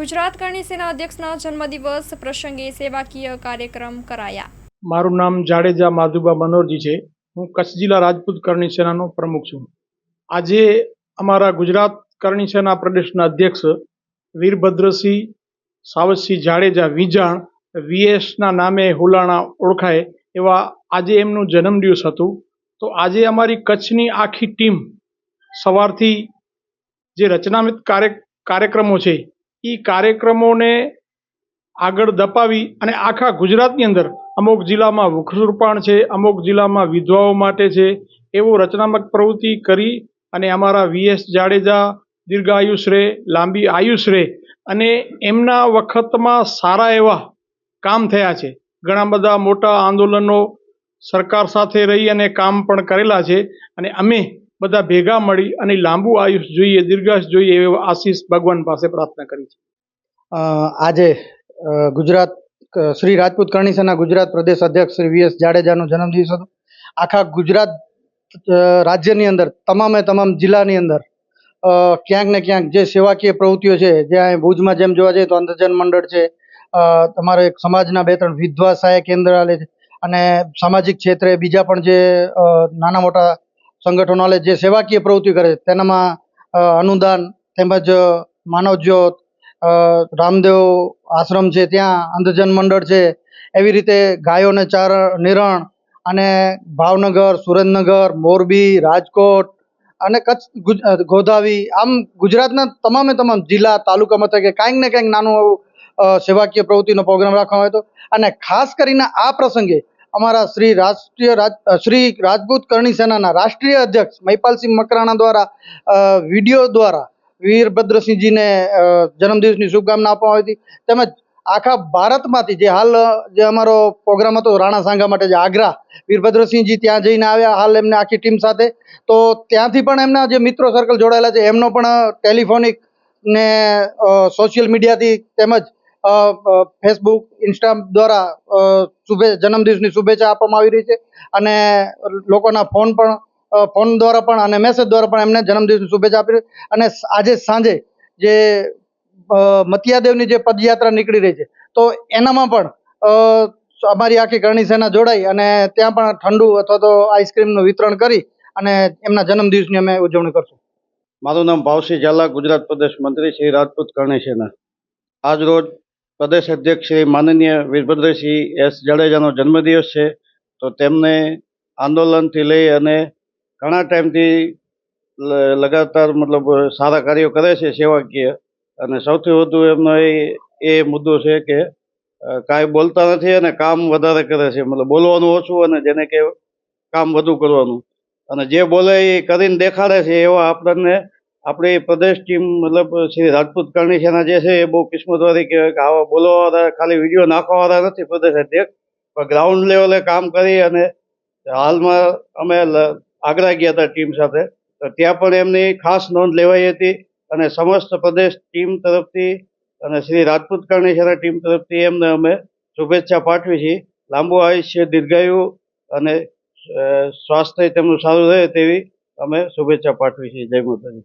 ગુજરાત કરણી સેના અધ્યક્ષના જન્મદિવસ પ્રસંગે સેવાકીય કાર્યક્રમ કરાયા. મારું નામ જાડેજા માધુબા મનોરજી છે. હું કચ્છ જિલ્લા રાજપૂત કરણી સેનાનો પ્રમુખ છું. આજે અમારા ગુજરાત કરણી સેના પ્રદેશના અધ્યક્ષ વીરભદ્રસિંહ સાવજસિંહ જાડેજા વિજાણ વીએસના નામે હુલાણા ઓળખાય એવા આજે એમનું જન્મદિવસ હતું. તો આજે અમારી કચ્છની આખી ટીમ સવારથી જે રચનામિત કાર્ય કાર્યક્રમો છે એ કાર્યક્રમોને આગળ દપાવી અને આખા ગુજરાતની અંદર અમુક જિલ્લામાં વૃક્ષરોપણ છે, અમુક જિલ્લામાં વિધવાઓ માટે છે, એવો રચનાત્મક પ્રવૃત્તિ કરી અને અમારા વીએસ જાડેજા દીર્ઘાયુષ રહે લાંબી આયુષ રહે અને એમના વખતમાં સારા એવા કામ થયા છે. ઘણા બધા મોટા આંદોલનો સરકાર સાથે રહી અને કામ પણ કરેલા છે અને અમે બધા ભેગા મળી અને લાંબુ આયુષ જોઈએ, દીર્ઘાયુષ જોઈએ એવો આશીષ ભગવાન પાસે પ્રાર્થના કરી છે. આજે ગુજરાત શ્રી રાજપૂત કરણી સેના ગુજરાત પ્રદેશ અધ્યક્ષ શ્રી વીએસ જાડેજાનો જન્મદિવસ હતો. આખા ગુજરાત રાજ્યની અંદર, તમામે તમામ જિલ્લાની અંદર ક્યાંક ને ક્યાંક જે સેવાકીય પ્રવૃત્તિઓ છે, જ્યાં ભુજમાં જેમ જોવા જઈએ તો અંધજન મંડળ છે તમારે એક સમાજના બે ત્રણ વિધવા સહાય કેન્દ્રાલય છે, અને સામાજિક ક્ષેત્રે બીજા પણ જે નાના મોટા સંગઠનો લે જે સેવાકીય પ્રવૃત્તિ કરે છે, તેનામાં અનુદાન તેમજ માનવજ્યોત રામદેવ આશ્રમ છે, ત્યાં અંધજન મંડળ છે, એવી રીતે ગાયોને ચાર નિરણ અને ભાવનગર, સુરેન્દ્રનગર, મોરબી, રાજકોટ અને કચ્છ ગોધાવી આમ ગુજરાતના તમામે તમામ જિલ્લા તાલુકા મથકે કાંઈક ને કાંઈક નાનું સેવાકીય પ્રવૃત્તિનો પ્રોગ્રામ રાખવામાં આવ્યો હતો. અને ખાસ કરીને આ પ્રસંગે અમારા શ્રી રાષ્ટ્રીય રાજ શ્રી રાજપૂત કરણી સેનાના રાષ્ટ્રીય અધ્યક્ષ મહિપાલસિંહ મકરાણા દ્વારા વીડિયો દ્વારા વીરભદ્રસિંહજીને જન્મદિવસની શુભકામના આપવામાં આવી હતી. તેમજ આખા ભારતમાંથી જે હાલ જે અમારો પ્રોગ્રામ હતો રાણા સાંઘા માટે જે આગ્રા, વીરભદ્રસિંહજી ત્યાં જઈને આવ્યા, હાલ એમને આખી ટીમ સાથે. તો ત્યાંથી પણ એમના જે મિત્રો સર્કલ જોડાયેલા છે, એમનો પણ ટેલિફોનિક ને સોશિયલ મીડિયાથી તેમજ ફેસબુક ઇન્સ્ટા દ્વારા શુભે, જન્મદિવસની શુભેચ્છા આપવામાં આવી રહી છે. અને લોકોના ફોન પણ ફોન દ્વારા પણ અને મેસેજ દ્વારા પણ એમને જન્મદિવસની શુભેચ્છા આપી અને આજે સાંજે જે મતિયાદેવની જે પદયાત્રા નીકળી રહી છે, તો એનામાં પણ અમારી આખી કરણી સેના જોડાઈ અને ત્યાં પણ ઠંડુ અથવા તો આઈસ્ક્રીમનું વિતરણ કરી અને એમના જન્મદિવસની અમે ઉજવણી કરશું. મારું નામ ભાવસિંહ ઝાલા, ગુજરાત પ્રદેશ મંત્રી શ્રી રાજપૂત કરણી સેના. આજ રોજ પ્રદેશ અધ્યક્ષ શ્રી માનનીય વીરભદ્રસિંહ એસ જાડેજાનો જન્મદિવસ છે. તો તેમને આંદોલનથી લઈ અને ઘણા ટાઈમથી લગાતાર મતલબ સારા કાર્યો કરે છે સેવાકીય. અને સૌથી વધુ એમનો એ એ મુદ્દો છે કે કાંઈ બોલતા નથી અને કામ વધારે કરે છે. મતલબ બોલવાનું ઓછું અને જેને કે કામ વધુ કરવાનું. અને જે બોલે એ કરીને દેખાડે છે એવા આપણને આપણી પ્રદેશ ટીમ, મતલબ શ્રી રાજપૂત કરણી સેના જે છે, એ બહુ કિસ્મતવાળી કહેવાય કે આવા બોલવાવાળા ખાલી વીડિયો નાખવાવાળા નથી પ્રદેશ અધ્યક્ષ, પણ ગ્રાઉન્ડ લેવલે કામ કરી અને હાલમાં અમે આગ્રા ગયા હતા ટીમ સાથે. તો ત્યાં પણ એમની ખાસ નોંધ લેવાઈ હતી અને સમસ્ત પ્રદેશ ટીમ તરફથી અને શ્રી રાજપૂત કરણી સેના ટીમ તરફથી એમને અમે શુભેચ્છા પાઠવી છીએ. લાંબુ આયુષ્ય, દીર્ઘાયુ અને સ્વાસ્થ્ય તેમનું સારું રહે તેવી અમે શુભેચ્છા પાઠવી છીએ. જય Mataji.